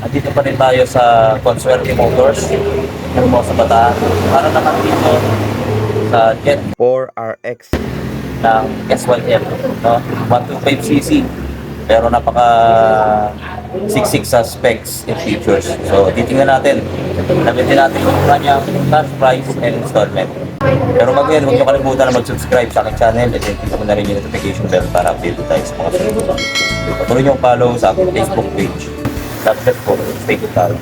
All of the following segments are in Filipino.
Andito pa rin tayo sa Consuerte Motors. Pero mo sa Bataan. Para naman dito sa Jet 4RX. ng SYM. No? 125cc. Pero napaka siksik sa specs and features. So, titingnan natin. Nabitin natin yung kanyang cash price and installment. Pero bago yan, huwag niyo kalimutan na mag-subscribe sa aking channel at click mo na rin yung notification bell para update tayo sa mga sunod. Patuloy niyo follow sa aking Facebook page. Successful దిగుతారు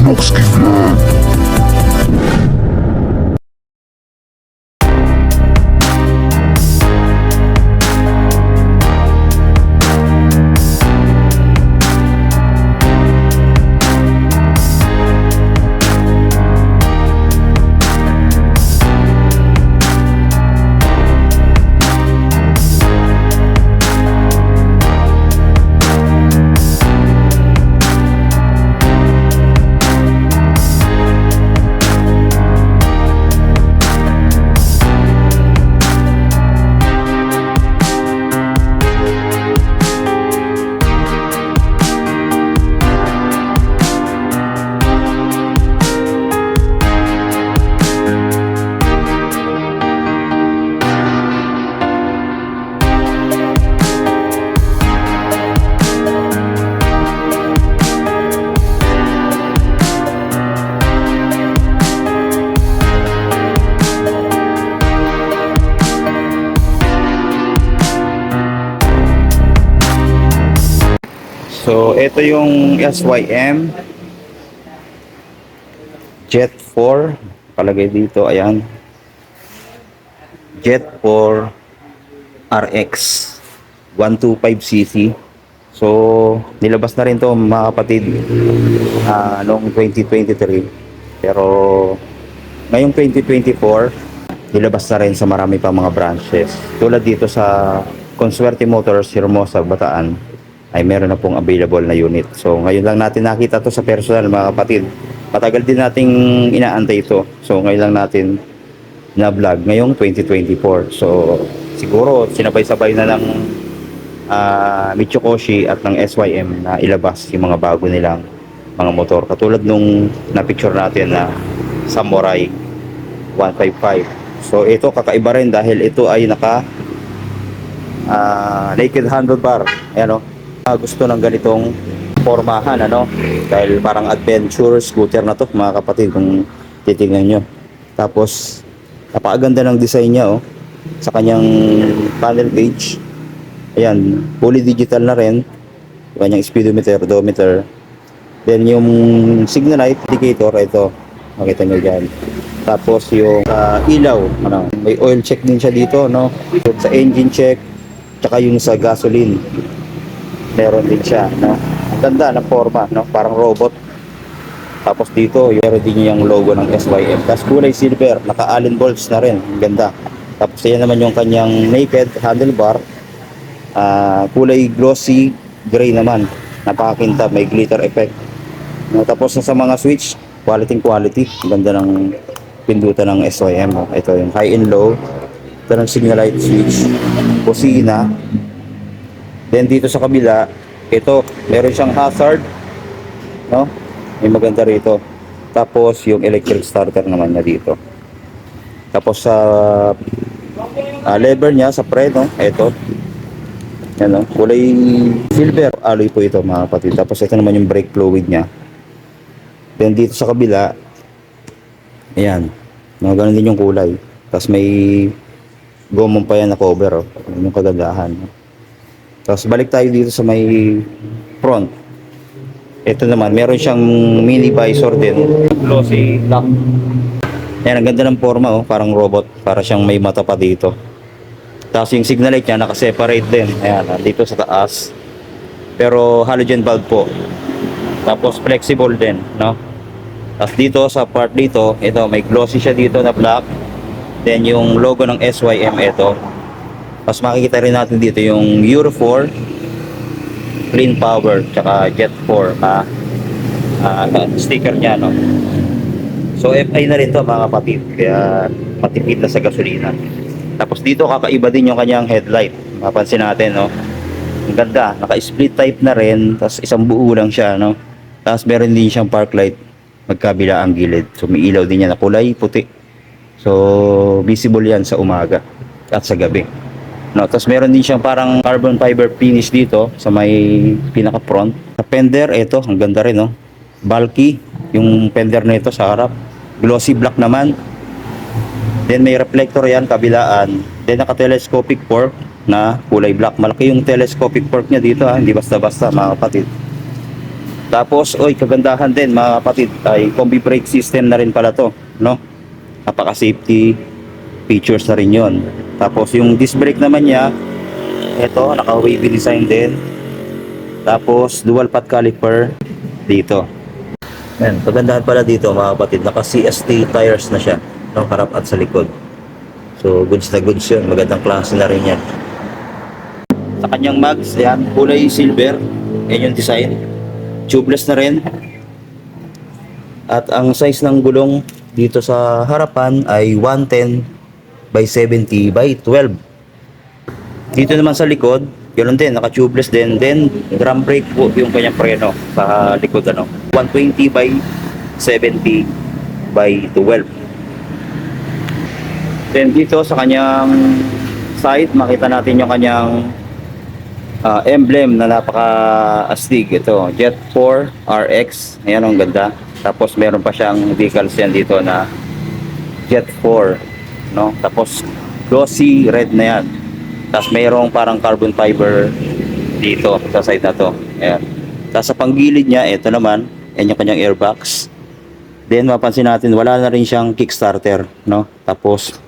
Ruski Blood. Ito yung SYM Jet 4 palagay dito, ayan. Jet 4 RX 125cc So, nilabas na rin to mga kapatid ah, noong 2023 pero ngayong 2024 nilabas na rin sa marami pang mga branches. Tulad dito sa Consuerte Motors Hermosa, Bataan ay meron na pong available na unit. So ngayon lang natin nakita to sa personal mga kapatid. Matagal din nating inaantay ito. So ngayon lang natin na vlog ngayong 2024. So siguro sinabay-sabay na ng ah, Mitsukoshi at ng SYM na ilabas yung mga bago nilang mga motor. Katulad nung na-picture natin na Samurai 155. So ito kakaiba rin dahil ito ay naka ah, naked handlebar. Ayan o. Ah, gusto ng ganitong formahan ano? Dahil parang adventure scooter na to mga kapatid kung titingnan nyo. Tapos napakaganda ng design niya oh sa kanyang panel gauge. Ayan fully digital na rin. Kanyang speedometer odometer. Then yung signal light indicator ito. Makita nyo dyan. Tapos yung ah, ilaw ano? May oil check din siya dito no? Sa engine check tsaka yung sa gasoline meron din siya no? Ang ganda ng forma no? Parang robot. Tapos dito meron din yung logo ng SYM tapos kulay silver naka allen bolts na rin. Ang ganda. Tapos yan naman yung kanyang naked handlebar. Ah, kulay glossy gray naman. Napakakintab may glitter effect. No, tapos sa mga switch quality quality. Ang ganda ng pindutan ng SYM oh. ito yung high and low. Ito ng signal light switch. Kusina Then dito sa kabila, ito, meron siyang hazard. No? May maganda rito. Tapos yung electric starter naman niya dito. Tapos sa ah, lever niya sa pre, no? Ito. Yan, no? Kulay silver alloy po ito, mga kapatid. Tapos ito naman yung brake fluid niya. Then dito sa kabila, ayan. No, ganun din yung kulay. Tapos may gomong pa yan na cover, oh. Yun Yung kagandahan. no? Tapos balik tayo dito sa may front. Ito naman, meron siyang mini visor din. Glossy black. Ayan, ang ganda ng forma oh, parang robot. Para siyang may mata pa dito. Tapos yung signal light niya naka-separate din. Ayan, dito sa taas. Pero halogen bulb po. Tapos flexible din, no? Tapos dito sa part dito, ito may glossy siya dito na black. Then yung logo ng SYM ito. Tapos makikita rin natin dito yung Euro 4 Clean Power tsaka Jet 4 na ah, sticker niya, no? So, FI na rin to mga kapatid. Kaya matipid na sa gasolina. Tapos dito kakaiba din yung kanyang headlight. Mapansin natin, no? Ang ganda. Naka-split type na rin. Tapos isang buo lang siya, no? Tapos meron din siyang park light magkabila ang gilid. So may ilaw din yan na kulay puti. So visible yan sa umaga at sa gabi. No, tapos meron din siyang parang carbon fiber finish dito sa may pinaka front. Sa fender, ito, ang ganda rin, no? Bulky, yung fender na ito sa harap. Glossy black naman. Then may reflector yan, kabilaan. Then naka-telescopic fork na kulay black. Malaki yung telescopic fork niya dito, ha? hindi basta-basta mga kapatid. Tapos, oy, kagandahan din mga kapatid, ay combi brake system na rin pala to, no? Napaka-safety features na rin yon. Tapos yung disc brake naman niya, ito, naka-wavy design din. Tapos dual path caliper dito. Yan, kagandahan pala dito mga kapatid, naka CST tires na siya, no, harap at sa likod. So, goods na goods yun, magandang klase na rin yan. Sa kanyang mags, yan, kulay silver, yan yung design. Tubeless na rin. At ang size ng gulong dito sa harapan ay 110 by 70 by 12. Dito naman sa likod, ganoon din, naka-tubeless din. Then, drum brake po yung kanyang preno sa likod. Ano. 120 by 70 by 12. Then dito sa kanyang side, makita natin yung kanyang ah, emblem na napaka-astig. Ito, Jet 4 RX. Ayan ang ganda. Tapos meron pa siyang decals yan dito na Jet 4. No? Tapos glossy red na yan. Tapos mayroong parang carbon fiber dito sa side na to. Ayan. Tapos sa panggilid niya, ito naman, yan yung kanyang airbox. Then mapansin natin, wala na rin siyang kickstarter. No? Tapos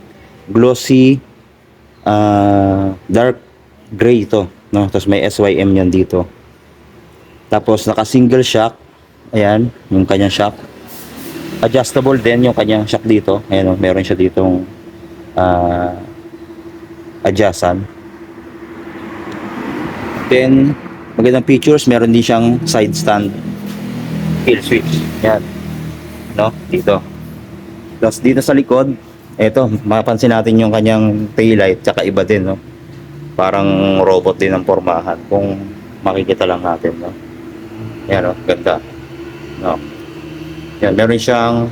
glossy ah, dark gray ito. No? Tapos may SYM yan dito. Tapos naka single shock. Ayan, yung kanyang shock. Adjustable din yung kanyang shock dito. Ayan, oh, meron siya ditong ah adjustan. Then, magandang features, meron din siyang side stand kill switch. Yan. No? Dito. Tapos dito sa likod, eto, mapapansin natin yung kanyang taillight, tsaka iba din, no? Parang robot din ang formahan kung makikita lang natin, no? Yan, no? Ganda. No? Yan, meron siyang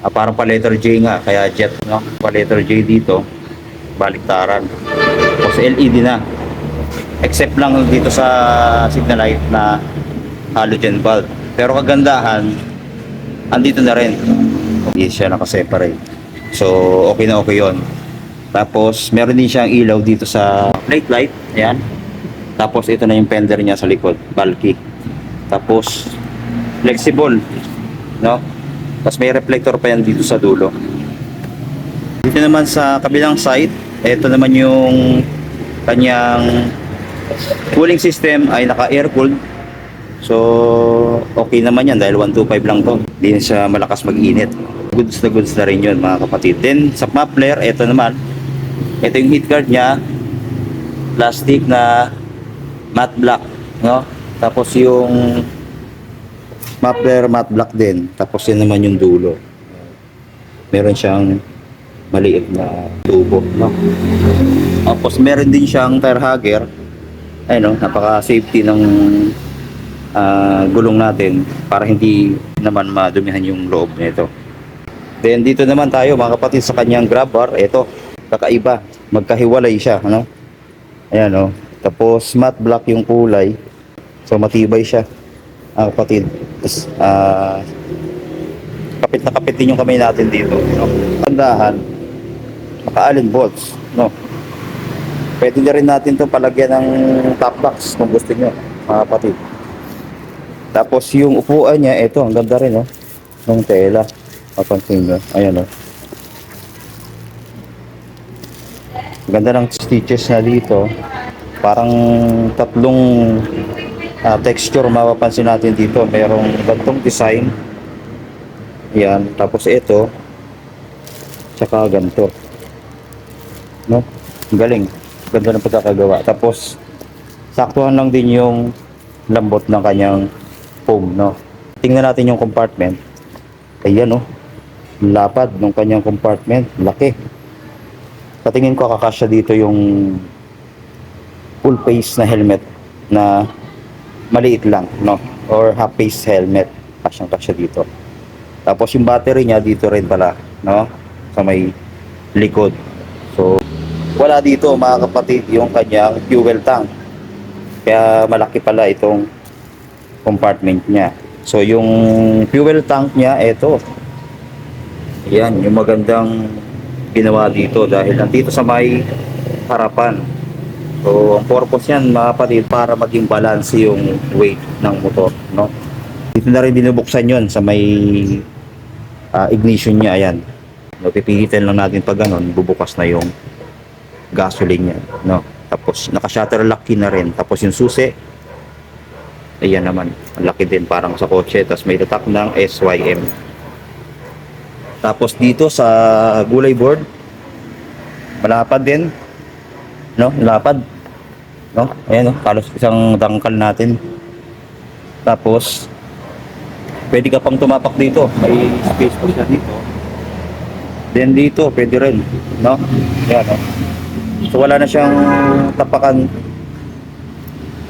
ah, parang pa letter J nga, kaya jet, no? Pa letter J dito, baliktaran. Tapos LED na. Except lang dito sa signal light na halogen bulb. Pero kagandahan, andito na rin. Hindi siya nakaseparate. So, okay na okay yon. Tapos, meron din siyang ilaw dito sa plate light. Ayan. Tapos, ito na yung fender niya sa likod. Bulky. Tapos, flexible. No? Tapos, may reflector pa yan dito sa dulo. Dito naman sa kabilang side, ito naman yung kanyang cooling system ay naka-air cooled. So, okay naman yan dahil 125 lang to. Hindi siya malakas mag-init. Goods na goods na rin yun mga kapatid. Then, sa muffler, ito naman. Ito yung heat guard niya. Plastic na matte black. No? Tapos yung muffler matte black din. Tapos yun naman yung dulo. Meron siyang maliit na tubo. No? Tapos meron din siyang tire hugger. Ayun, no? napaka-safety ng ah, gulong natin para hindi naman madumihan yung loob nito. Then dito naman tayo mga kapatid sa kanyang grab bar, ito, kakaiba, magkahiwalay siya, ano? Ayan oh. Tapos matte black yung kulay. So matibay siya. Mga kapatid. Tapos ah kapit na kapit din yung kamay natin dito, no? Tandahan, maka-allen bolts, no? Pwede na rin natin to palagyan ng top box kung gusto nyo, mga kapatid. Tapos yung upuan niya, ito, ang ganda rin, oh. Ng tela. Mapansin nyo. Ayan. Ang Ganda ng stitches na dito. Parang tatlong ah, texture mapapansin natin dito. Merong gantong design. Yan. Tapos ito. Tsaka ganito. No? Galing. Ganda ng pagkakagawa. Tapos, saktuhan lang din yung lambot ng kanyang foam, no? Tingnan natin yung compartment. Ayan. Ang Lapad ng kanyang compartment. Laki. Sa tingin ko kakasya dito yung full face na helmet na maliit lang, no? Or half face helmet. Kasyang kasya dito. Tapos yung battery niya dito rin pala, no? Sa may likod. So, wala dito mga kapatid yung kanyang fuel tank. Kaya malaki pala itong compartment niya. So yung fuel tank niya, ito. Yan, yung magandang ginawa dito dahil nandito sa may harapan. So ang purpose niyan mga kapatid para maging balance yung weight ng motor, no? Dito na rin binubuksan yon sa may ah, ignition niya, ayan. No, pipigitan lang natin pag ganun, bubukas na yung gasoline niya, no? Tapos naka-shutter lock key na rin. Tapos yung susi, ayan naman, laki din parang sa kotse. Tapos may tatak ng SYM. Tapos dito sa gulay board, malapad din, no? Lapad. No? Ayan, no? Kalos isang dangkal natin. Tapos, pwede ka pang tumapak dito. May space pa siya dito. Then dito, pwede rin. No? Ayan, no? So wala na siyang tapakan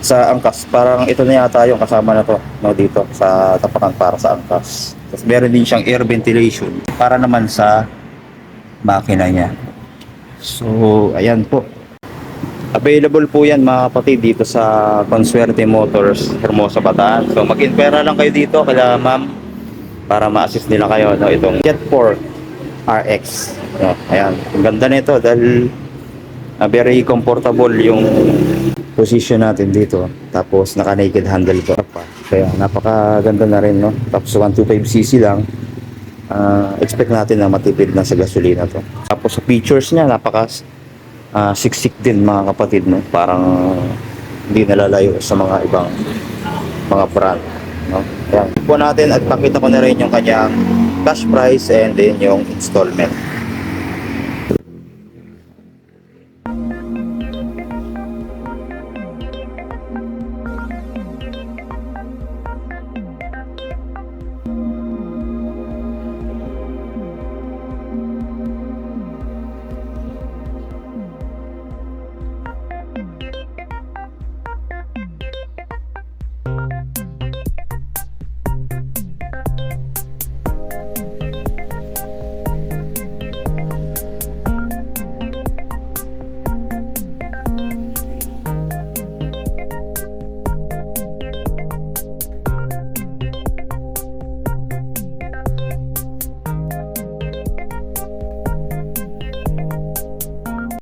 sa angkas. Parang ito na yata yung kasama na to no, dito sa tapakan para sa angkas. Tapos meron din siyang air ventilation para naman sa makina niya. So, ayan po. Available po yan mga kapatid dito sa Consuerte Motors, Hermosa, Bataan. So mag-inquire lang kayo dito kaya ma'am para ma-assist nila kayo no itong Jet 4 RX. No, ayan, ang ganda nito dahil uh, very comfortable yung position natin dito. Tapos naka-naked handle ko pa. Kaya napakaganda na rin no. Tapos 125cc lang. Ah, expect natin na matipid na sa gasolina to. Tapos sa features niya napaka ah, siksik din mga kapatid no. Parang hindi nalalayo sa mga ibang mga brand no. Kaya po natin at pakita ko na rin yung kanyang cash price and then yung installment.